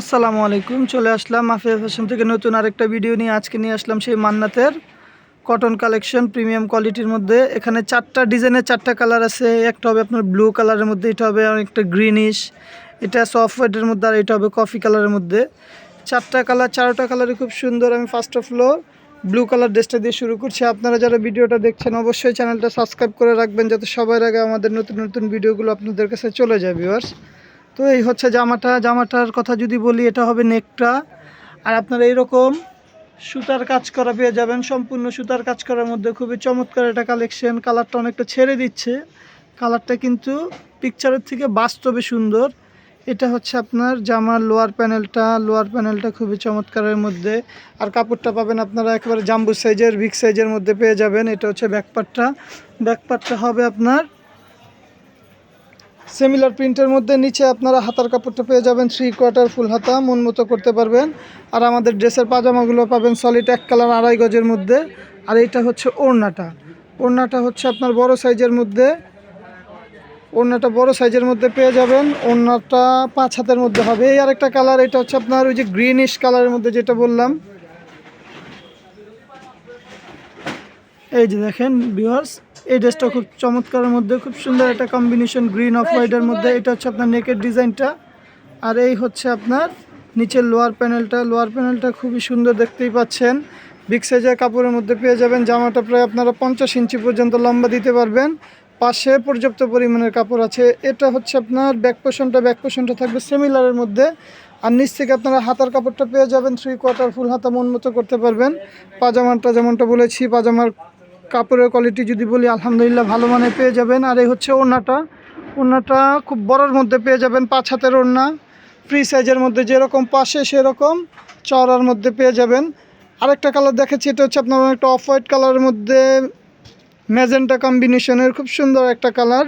আসসালামু আলাইকুম, চলে আসলাম মাফিয়া ফ্যাশন থেকে নতুন আরেকটা ভিডিও নিয়ে। আজকে নিয়ে আসলাম সেই মান্নাতের কটন কালেকশন প্রিমিয়াম কোয়ালিটির মধ্যে। এখানে চারটা ডিজাইনের চারটা কালার আছে। একটা হবে আপনার ব্লু কালারের মধ্যে, এটা হবে অনেকটা গ্রিনিশ এটা সফট হোয়াইটের মধ্যে আর এটা হবে কফি কালারের মধ্যে। চারটা কালার চারোটা কালারই খুব সুন্দর। আমি first of low blue colour ড্রেসটা দিয়ে শুরু করছি। আপনারা যারা ভিডিওটা দেখছেন, অবশ্যই চ্যানেলটা সাবস্ক্রাইব করে রাখবেন, যাতে সবার আগে আমাদের নতুন নতুন ভিডিওগুলো আপনাদের কাছে চলে যায় ভিউয়ার্স তো এই হচ্ছে জামাটা। জামাটার কথা যদি বলি, এটা হবে নেকটা। আর আপনারা এইরকম সুতার কাজ করা পেয়ে যাবেন। সম্পূর্ণ সুতার কাজ করার মধ্যে খুবই চমৎকার এটা কালেকশন কালারটা অনেকটা ছেড়ে দিচ্ছে। কালারটা কিন্তু পিকচারের থেকে বাস্তবে সুন্দর। এটা হচ্ছে আপনার জামার লোয়ার প্যানেলটা লোয়ার প্যানেলটা খুবই চমৎকারের মধ্যে। আর কাপড়টা পাবেন আপনারা একেবারে জাম্বু সাইজের বিগ সাইজের মধ্যে পেয়ে যাবেন। এটা হচ্ছে ব্যাকপারটা ব্যাকপারটা হবে আপনার সিমিলার প্রিন্টের মধ্যে নিচে আপনারা হাতার কাপড়টা পেয়ে যাবেন থ্রি কোয়ার্টার ফুল হাতা, মন মতো করতে পারবেন। আর আমাদের ড্রেসের পাজামাগুলো পাবেন সলিড এক কালার আড়াই গজের মধ্যে। আর এইটা হচ্ছে ওড়নাটা। ওড়নাটা হচ্ছে আপনার বড় সাইজের মধ্যে। ওড়নাটা বড় সাইজের মধ্যে পেয়ে যাবেন। ওড়নাটা পাঁচ হাতের মধ্যে হবে। এই আরেকটা কালার এটা হচ্ছে আপনার ওই যে গ্রিনিশ কালারের মধ্যে যেটা বললাম। এই যে দেখেন ভিউয়ার্স এই ড্রেসটা খুব চমৎকারের মধ্যে, খুব সুন্দর একটা কম্বিনেশন গ্রিন অফ হোয়াইটের মধ্যে। এটা হচ্ছে আপনার নেকের ডিজাইনটা। আর এই হচ্ছে আপনার নিচের লোয়ার প্যানেলটা লোয়ার প্যানেলটা খুবই সুন্দর দেখতেই পাচ্ছেন। বিগ সাইজের কাপড়ের মধ্যে পেয়ে যাবেন। জামাটা প্রায় আপনারা পঞ্চাশ ইঞ্চি পর্যন্ত লম্বা দিতে পারবেন। পাশে পর্যাপ্ত পরিমাণের কাপড় আছে। এটা হচ্ছে আপনার ব্যাক পোষণটা ব্যাক পোষণটা থাকবে সেমিলারের মধ্যে। আর নিচ থেকে আপনারা হাতার কাপড়টা পেয়ে যাবেন। থ্রি কোয়ার্টার ফুল হাতা মন মতো করতে পারবেন। পাজামাটা যেমনটা বলেছি, পাজামার কাপড়ের কোয়ালিটি যদি বলি, আলহামদুলিল্লাহ ভালো মানে পেয়ে যাবেন। আর এই হচ্ছে ওড়নাটা। ওড়নাটা খুব বড়োর মধ্যে পেয়ে যাবেন, পাঁচ হাতের ওড়না। ফ্রি সাইজের মধ্যে যেরকম পাশে সেরকম চওড়ার মধ্যে পেয়ে যাবেন। আরেকটা কালার দেখাচ্ছি, এটা হচ্ছে আপনার অনেকটা অফ হোয়াইট কালারের মধ্যে ম্যাজেন্টা কম্বিনেশনের খুব সুন্দর একটা কালার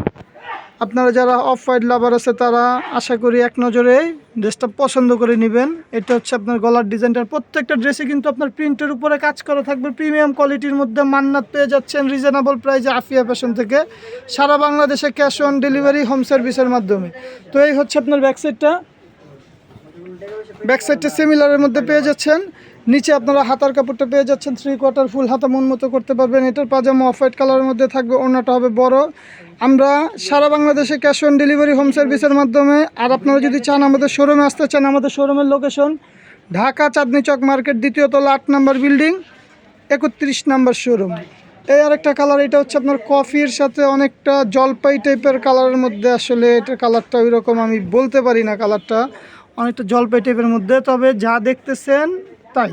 আপনারা যারা অফ হোয়াইট লাভার আছে, তারা আশা করি এক নজরে ড্রেসটা পছন্দ করে নেবেন। এটা হচ্ছে আপনার গলার ডিজাইনটার প্রত্যেকটা ড্রেসে কিন্তু আপনার প্রিন্টের উপরে কাজ করা থাকবে। প্রিমিয়াম কোয়ালিটির মধ্যে মান্নাত পেয়ে যাচ্ছেন রিজনেবল প্রাইসে আফিয়া ফ্যাশন থেকে। সারা বাংলাদেশে ক্যাশ অন ডেলিভারি হোম সার্ভিসের মাধ্যমে। তো এই হচ্ছে আপনার ব্যাক সাইডটা ব্যাক সাইডটা সিমিলারের মধ্যে পেয়ে যাচ্ছেন। নিচে আপনারা হাতার কাপড়টা পেয়ে যাচ্ছেন থ্রি কোয়ার্টার ফুল হাতা মন মতো করতে পারবেন। এটার পাজামা অফ হোয়াইট কালারের মধ্যে থাকবে, ওড়নাটা হবে বড়। আমরা সারা বাংলাদেশে ক্যাশ অন ডেলিভারি হোম সার্ভিসের মাধ্যমে, আর আপনারা যদি চান আমাদের শোরুমে আসতে, চান আমাদের শোরুমের লোকেশন ঢাকা চাঁদনি চক মার্কেট, দ্বিতীয় তলা আট নম্বর বিল্ডিং একত্রিশ নম্বর শোরুম এই আরেকটা কালার এটা হচ্ছে আপনার কফির সাথে অনেকটা জলপাই টাইপের কালারের মধ্যে আসলে এটার কালারটা ওই রকম আমি বলতে পারি না কালারটা অনেকটা জলপাই টাইপের মধ্যে, তবে যা দেখতেছেন তাই?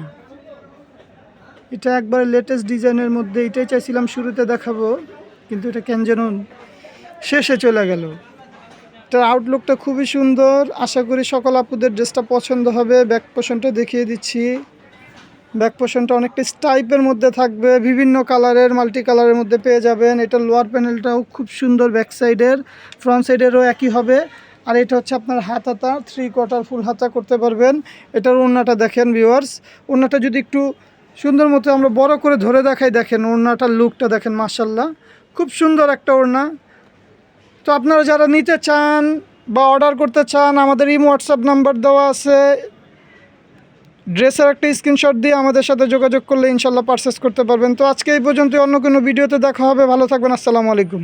এটা একবারে লেটেস্ট ডিজাইনের মধ্যে, এটাই চাইছিলাম শুরুতে দেখাবো, কিন্তু এটা কেন যেন শেষে চলে গেল। এটার আউটলুকটা খুবই সুন্দর, আশা করি সকল আপুদের ড্রেসটা পছন্দ হবে। ব্যাক পোষণটা দেখিয়ে দিচ্ছি। ব্যাক পোষণটা অনেকটা স্টাইপের মধ্যে থাকবে, বিভিন্ন কালারের মাল্টি কালারের মধ্যে পেয়ে যাবেন। এটা লোয়ার প্যানেলটাও খুব সুন্দর ব্যাক সাইডের ফ্রন্ট সাইডেরও একই হবে। আর এটা হচ্ছে আপনার হাত হাতা থ্রি কোয়ার্টার ফুল হাতা করতে পারবেন। এটার ওড়নাটা দেখেন ভিউয়ার্স ওড়নাটা যদি একটু সুন্দর মতো আমরা বড় করে ধরে দেখাই, দেখেন ওড়নাটার লুকটা দেখেন মার্শাল্লাহ খুব সুন্দর একটা ওড়না তো আপনারা যারা নিতে চান বা অর্ডার করতে চান, আমাদের ইমো হোয়াটসঅ্যাপ নাম্বার দেওয়া আছে। ড্রেসের একটা স্ক্রিনশট দিয়ে আমাদের সাথে যোগাযোগ করলে ইনশাল্লাহ পারচেস করতে পারবেন। তো আজকে এই পর্যন্ত অন্য কোনো ভিডিওতে দেখা হবে। ভালো থাকবেন, আসসালামু আলাইকুম।